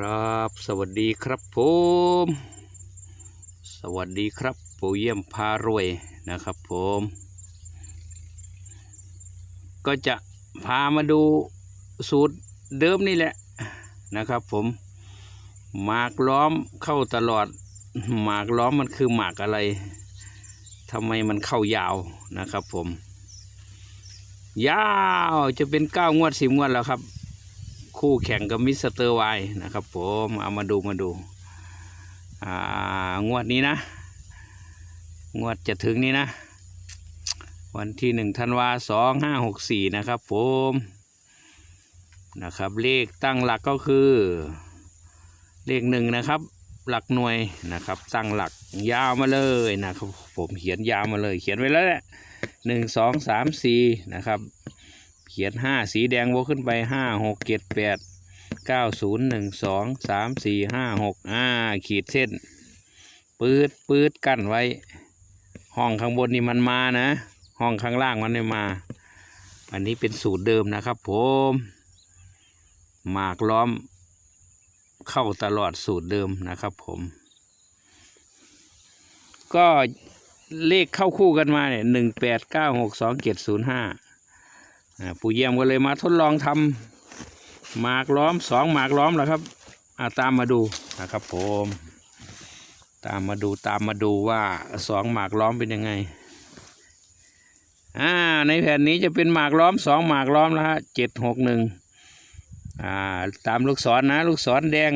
ครับ สวัสดีครับผม สวัสดีครับปู่เยี่ยมพารวยนะครับผม ก็จะพามาดูสูตรเดิมนี่แหละนะครับผมหมากล้อมเข้าตลอด หมากล้อมมันคือหมากอะไรทำไมมันเข้ายาวนะครับผม ยาวจะเป็นเก้างวดสิบงวดแล้วครับ คู่แข่งกับมิสเตอร์ไวนะครับผมเอามาดูมาดูางวดนี้นะ งวดจะถึงนี้นะ วันที่หนึ่งธันวาสองห้าหกสี่นะครับผมนะครับเลขตั้งหลักก็คือ เลขหนึ่งนะครับ หลักหน่วยนะครับ ตั้งหลักยาวมาเลยนะครับ ผมเขียนยาวมาเลย เขียนไว้แล้วแหละหนึ่งสองสามสี่นะครับ ขียนห้าสีแดงโบขึ้นไปห้าหกเจ็ดแปดเก้าศูนย์หนึ่งสองสามสี่ห้าหกอ่าขีดเส้น ปืดปืดกั้นไว้ ห้องข้างบนนี่มันมานะ ห้องข้างล่างมันไม่มา อันนี้เป็นสูตรเดิมนะครับผมหมากล้อมเข้าตลอดสูตรเดิมนะครับผม ก็เลขเข้าคู่กันมาเนี่ยหนึ่งแปดเก้าหกสองเจ็ดศูนย์ห้า ปู่เยี่ยมก็เลยมาทดลองทำหมากล้อมสองหมากล้อมแล้วครับาตามมาดูนะครับผมตามมาดูตามมาดูว่าสองหมากล้อมเป็นยังไงอ่าในแผ่นนี้จะเป็นหมากล้อมสองหมากล้อมแล้วฮะเจ็ดหกหนึ่งอ่าตามลูกศรนะลูกศรแดง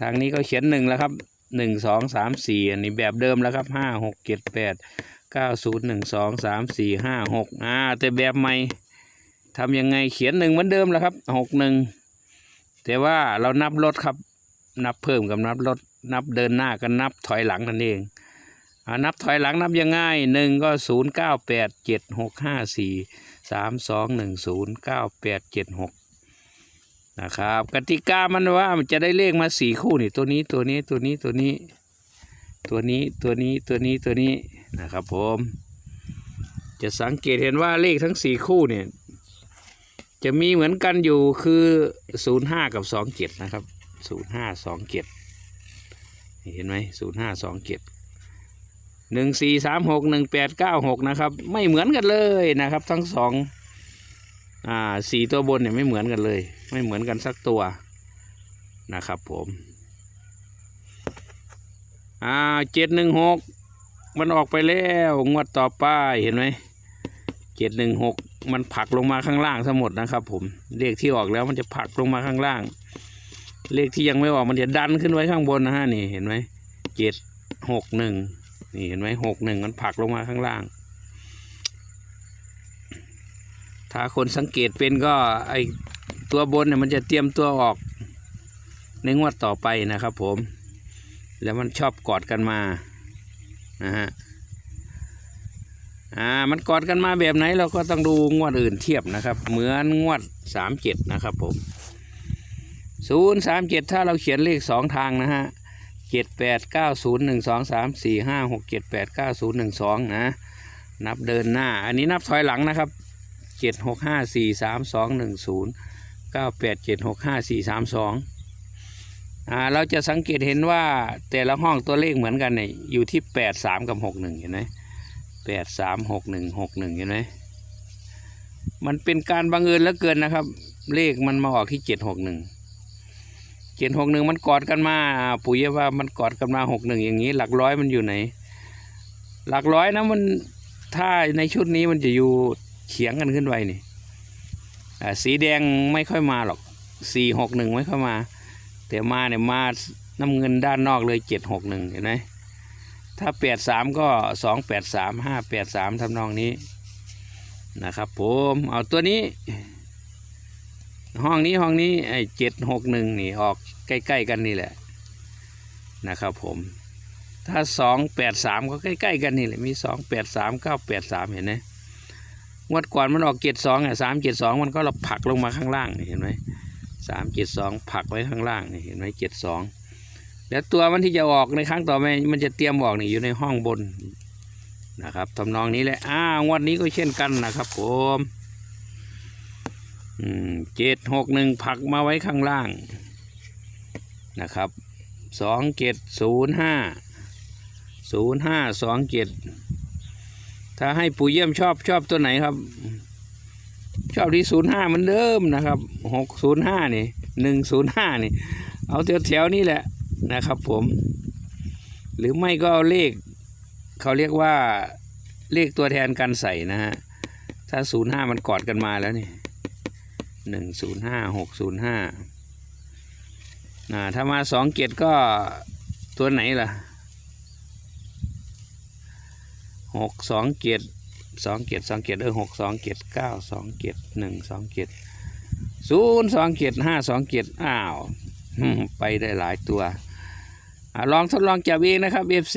ทางนี้ก็เขียนหนึ่งแล้วครับหนึ่งสองสามสี่อันนี้แบบเดิมแล้วครับห้าหกเจ็ดแปด เก้าศูนย์หนึ่งสองสามสี่ห้าหกอ่าแต่แบบใหม่ทำยังไงเขียนหนึ่งเหมือนเดิมแล้วครับหกหนึ่งแต่ว่าเรานับลดครับ นับเพิ่มกับนับลดนับเดินหน้ากันนับถอยหลังนั่นเองอนับถอยหลังนับยังไงหนึ่งก็ศูนย์เก้าแปดเจ็ดหกห้าสี่สามสองหนึ่งศูนย์เก้าแปดเจ็ดหกนะครับ กติกามันว่ามันจะได้เลขมาสี่คู่นี่ตัวนี้ตัวนี้ตัวนี้ตัวนี้ ตัวนี้ตัวนี้ตัวนี้ตัวนี้นะครับผม จะสังเกตเห็นว่าเลขทั้งสี่คู่เนี่ย จะมีเหมือนกันอยู่คือศูนย์ห้ากับสองเจ็ดนะครับศูนย์ห้าสองเจ็ดเห็นไหมศูนย์ห้าสองเจ็ดหนึ่งสี่สามหกหนึ่งแปดเก้าหกนะครับ ไม่เหมือนกันเลยนะครับ ทั้งสองอ่าสี่ตัวบนเนี่ยไม่เหมือนกันเลย ไม่เหมือนกันสักตัวนะครับผม อ่าเจ็ดหนึ่งหกมันออกไปแล้วงวดต่อไปเห็นไหมเจ็ดหนึ่งหกมันผลักลงมาข้างล่างทั้งหมดนะครับ ผมเลขที่ออกแล้วมันจะผลักลงมาข้างล่าง เลขที่ยังไม่ออกมันจะดันขึ้นไว้ข้างบนนะฮะนี่เห็นไหมเจ็ดหกหนึ่งนี่เห็นไหมหกหนึ่งมันผลักลงมาข้างล่าง ถ้าคนสังเกตเป็นก็ไอตัวบนเนี่ยมันจะเตรียมตัวออกในงวดต่อไปนะครับผม แล้วมันชอบกอดกันมานะฮะอ่ามันกอดกันมาแบบไหนเราก็ต้องดูงวดอื่นเทียบนะครับ เหมือนงวดสามเจ็ดนะครับผมศูนย์สามเจ็ดถ้าเราเขียนเลขสองทางนะฮะเจ็ดแปดเก้าศูนย์หนึ่งสองสามสี่ห้าหกเจ็ดแปดเก้าศูนย์หนึ่งสองนะ นับเดินหน้า อันนี้นับถอยหลังนะครับเจ็ดหกห้าสี่สามสองหนึ่งศูนย์เก้าแปดเจ็ดหกห้าสี่สามสอง เราจะสังเกตเห็นว่าแต่ละห้องตัวเลขเหมือนกันเนี่ยอยู่ที่แปดสามกับหกหนึ่งเห็นไหมแปดสามหกหนึ่งหกหนึ่งเห็นไหมมันเป็นการบังเอิญเหลือเกินนะครับ เลขมันมาออกที่เจ็ดหกหนึ่งเจ็ดหกหนึ่งมันกอดกันมาปุ๋ยว่ามันกอดกันมาหกหนึ่งอย่างนี้ หลักร้อยมันอยู่ไหน หลักร้อยนะมันถ้าในชุดนี้มันจะอยู่เฉียงกันขึ้นไปนี่สีแดงไม่ค่อยมาหรอกสี่หกหนึ่งไม่ค่อยมา แต่มาเนี่ยมาน้ำเงินด้านนอกเลยเจ็ดหกหนึ่งเห็นไหมถ้าแปดสามก็สองแปดสามห้าแปดสามทำนองนี้นะครับผมเอาตัวนี้ ห้องนี้ห้องนี้ไอ้เจ็ดหกหนึ่งนี่ออกใกล้ๆกันนี่แหละนะครับผมถ้าสองแปดสามก็ใกล้ๆกันนี่แหละมีสองแปดสามเก้าแปดสามเห็นไหมงวดก่อนมันออกเจ็ดสองอะสามเจ็ดสองมันก็เราผลักลงมาข้างล่างเห็นไหม สามเจ็ดสองผักไว้ข้างล่างนี่เห็นไหมเจ็ดสองแล้วตัวมันที่จะออกในครั้งต่อไปมันจะเตรียมออกนี่อยู่ในห้องบนนะครับทำนองนี้แหละอ้าวงวันนี้ก็เช่นกันนะครับผมเจ็ดหกหนึ่งผักมาไว้ข้างล่างนะครับสองเจ็ดศูนย์ห้าศูนย์ห้าสองเจ็ดถ้าให้ปู่เยี่ยมชอบชอบตัวไหนครับ ชอบที่ศูนย์ห้ามือนเดิมนะครับหกศูนย์ห้านี่หนึ่งศูนย์ห้านี่ เอาแถวๆนี้แหละนะครับผม หรือไม่ก็เอาเลข เขาเรียกว่าเลขตัวแทนกันใส่นะฮะ ถ้าศูนย์ห้ามันกอดกันมาแล้วนี่หนึ่งศูนย์ห้าหกศูนย์ห้าถ้ามาสองเกตก็ตัวไหนล่ะหกสองเกต สองเกตสองเกตเออหกสองเกตเก้าสองเกตหนึ่งสองเกตศูนย์สองเกตห้าสองเกตอ้าวอืมไปได้หลายตัวอะลองทดลองจับเองนะครับ FC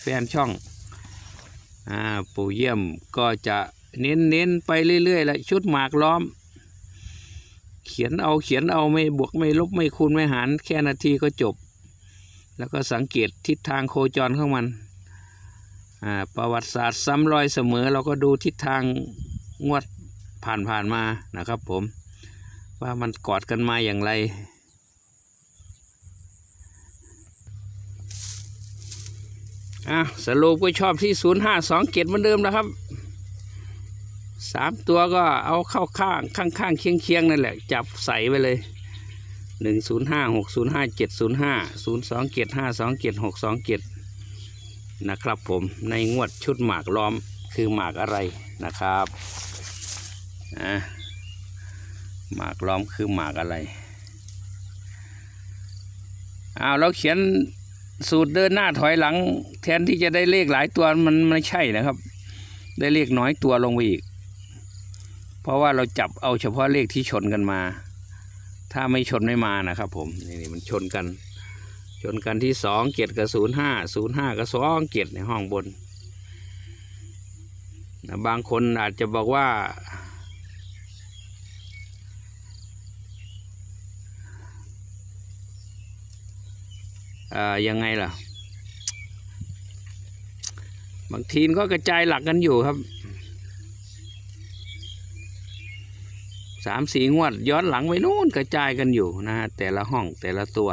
แฟนช่องอ่าปู่เยี่ยมก็จะเน้นเน้นๆไปเรื่อยๆแหละชุดหมากล้อม เขียนเอาเขียนเอาไม่บวกไม่ลบไม่คูณไม่หารแค่นาทีก็จบ แล้วก็สังเกตทิศทางโคจรของมันอ่า ประวัติศาสตร์ซ้ำรอยเสมอ เราก็ดูทิศทางงวดผ่านผ่านมานะครับผม ว่ามันกอดกันมาอย่างไร อะสรุปก็ชอบที่ศูนย์ห้าสองเกตเหมือนเดิมนะครับสามตัวก็เอาเข้าข้างข้างข้างเคียงเคียงๆนั่นแหละ จับใส่ไปเลยหนึ่งศูนย์ห้าหกศูนย์ห้าเจ็ดศูนย์ห้าศูนย์สองเกตห้าสองเกตหกสองเกต นะครับผมในงวดชุดหมากล้อมคือหมากอะไรนะครับอะหมากล้อมคือหมากอะไรอ้าวเราเขียนสูตรเดินหน้าถอยหลัง แทนที่จะได้เลขหลายตัวมันไม่ใช่นะครับ ได้เลขน้อยตัวลงไปอีก เพราะว่าเราจับเอาเฉพาะเลขที่ชนกันมา ถ้าไม่ชนไม่มานะครับผมนี่นี่มันชนกัน ชนกันที่สองเกียรกับศูนย์ห้าศูนย์ห้ากับสองเกียรในห้องบน บางคนอาจจะบอกว่าอยังไงล่ะ บางทีมก็กระจายหลักกันอยู่ครับสามสี่งวดย้อนหลังไปนู่นกระจายกันอยู่นะฮะแต่ละห้องแต่ละตัว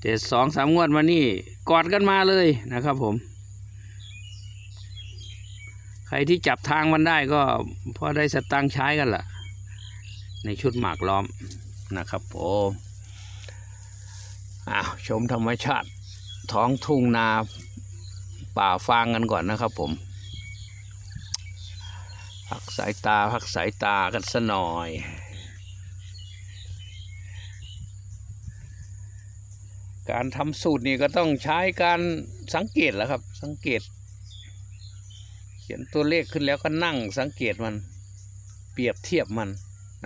แต่สองสามงวดมานี่กอดกันมาเลยนะครับผม ใครที่จับทางมันได้ก็พอได้สตังค์ใช้กันล่ะ ในชุดหมากล้อมนะครับผมอ้าวชมธรรมชาติท้องทุ่งนาป่าฟางกันก่อนนะครับผม พักสายตา พักสายตากันสะหน่อย การทำสูตรนี่ก็ต้องใช้การสังเกตแหละครับ สังเกต เขียนตัวเลขขึ้นแล้วก็นั่งสังเกตมัน เปรียบเทียบมัน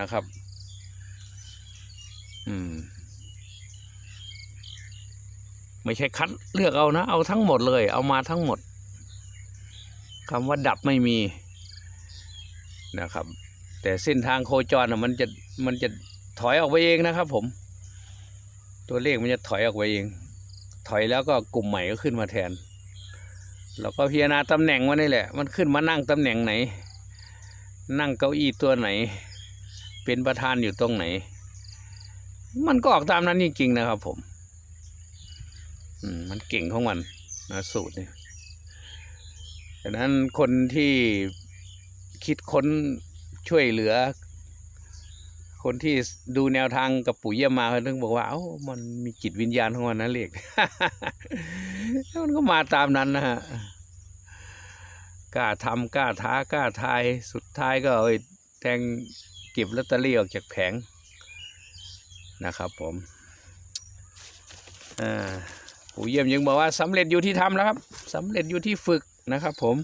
นะครับ อืม ไม่ใช่คัดเลือกเอานะ เอาทั้งหมดเลย เอามาทั้งหมดคำว่าดับไม่มีนะครับ แต่เส้นทางโคจรนะมันจะมันจะถอยออกไปเองนะครับผม ตัวเลขมันจะถอยออกไปเอง ถอยแล้วก็กลุ่มใหม่ก็ขึ้นมาแทน เราก็พิจารณาตำแหน่งมันนี่แหละ มันขึ้นมานั่งตำแหน่งไหน นั่งเก้าอี้ตัวไหน เป็นประธานอยู่ตรงไหน มันก็ออกตามนั้นจริงๆนะครับผมอืมมันเก่งของมันนะสูตรนี่ดังนั้นคนที่คิดค้นช่วยเหลือ คนที่ดูแนวทางกับปู่เยี่ยมมาเขาถึงบอกว่าเอ้ามันมีจิตวิญญาณของมันนะเลขมันก็มาตามนั้นนะฮะกล้าทำกล้าท้ากล้าทายสุดท้ายก็เออแทงเก็บลอตเตอรี่ออกจากแผงนะครับผมปู่เยี่ยมยังบอกว่าสำเร็จอยู่ที่ทำแล้วครับสำเร็จอยู่ที่ฝึกนะครับผม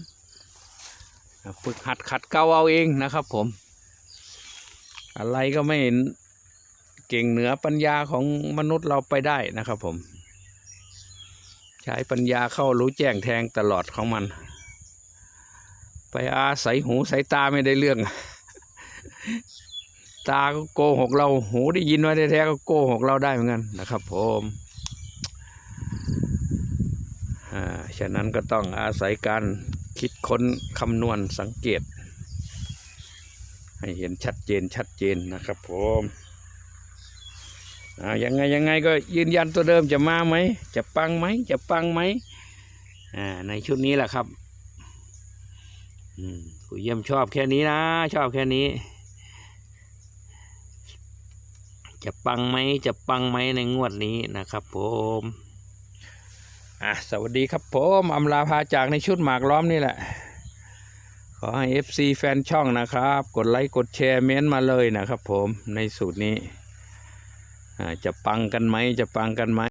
ฝึกหัดขัดเกาเอาเองนะครับผม อะไรก็ไม่เห็นเก่งเหนือปัญญาของมนุษย์เราไปได้นะครับผม ใช้ปัญญาเข้ารู้แจ้งแทงตลอดของมัน ไปอาศัยหูสายตาไม่ได้เรื่อง ตาก็โกหกเราหูได้ยินว่าแท้ๆก็โกหกเราได้เหมือนกันนะครับผมอ่าฉะนั้นก็ต้องอาศัยการคิดค้นคำนวณสังเกต ให้เห็นชัดเจนชัดเจนนะครับผมอายังไงยังไงก็ยืนยันตัวเดิมจะมาไหม จะปังไหม จะปังไหมอ่าในชุดนี้แหละครับอืมกูเยี่ยมชอบแค่นี้นะ ชอบแค่นี้ จะปังไหมจะปังไหมในงวดนี้นะครับผมอะสวัสดีครับผมอำลาพาจากในชุดหมากล้อมนี่แหละ ขอให้ FC แฟนช่องนะครับ กดไลค์กดแชร์เม้นต์มาเลยนะครับผมในสูตรนี้จะปังกันไหมจะปังกันไหม